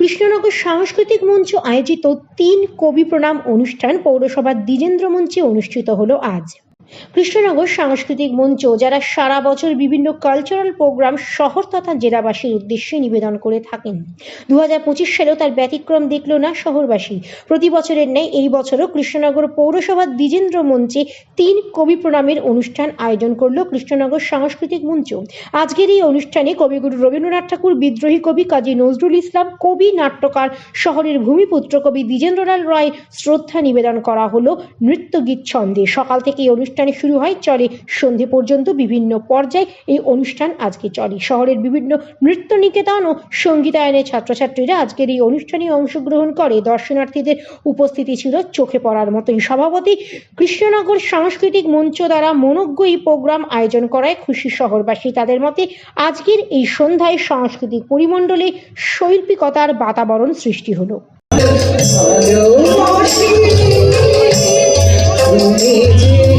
কৃষ্ণনগর সাংস্কৃতিক মঞ্চ আয়োজিত তিন কবি প্রণাম অনুষ্ঠান পৌরসভার দ্বিজেন্দ্র মঞ্চে অনুষ্ঠিত হলো আজ। কৃষ্ণনগর সাংস্কৃতিক মঞ্চ, যারা সারা বছর বিভিন্ন কালচারাল প্রোগ্রাম শহর তথা জেলাবাসীর উদ্দেশ্যে নিবেদন করে থাকেন। দু হাজার পঁচিশ সালেও তার ব্যতিক্রম দেখল না শহরবাসী। প্রতি বছরের ন্যায় এই বছরও কৃষ্ণনগর পৌরসভার দ্বিজেন্দ্র মঞ্চে তিন কবি প্রণামের অনুষ্ঠান আয়োজন করল কৃষ্ণনগর সাংস্কৃতিক মঞ্চ। আজকের এই অনুষ্ঠানে কবিগুরু রবীন্দ্রনাথ ঠাকুর, বিদ্রোহী কবি কাজী নজরুল ইসলাম, কবি, নাট্যকার, শহরের ভূমিপুত্র কবি দ্বিজেন্দ্রলাল রায় শ্রদ্ধা নিবেদন করা হলো নৃত্যগীত ছন্দে। সকাল থেকে এই অনুষ্ঠানে শুরু হয়, চলে সন্ধে পর্যন্ত বিভিন্ন পর্যায়ে এই অনুষ্ঠান আজকে চলে। শহরের বিভিন্ন নৃত্য নিকেতন ও সঙ্গীতায়নের ছাত্রছাত্রীরা আজকের এই অনুষ্ঠানে অংশগ্রহণ করে। দর্শনার্থীদের উপস্থিতি ছিল চোখে পড়ার মতোই। সভাপতি কৃষ্ণনগর সাংস্কৃতিক মঞ্চ দ্বারা মনোজ্ঞ এই প্রোগ্রাম আয়োজন করায় খুশি শহরবাসী। তাদের মতে, আজকের এই সন্ধ্যায় সাংস্কৃতিক পরিমণ্ডলে শৈল্পিকতার বাতাবরণ সৃষ্টি হলো। তুমি যে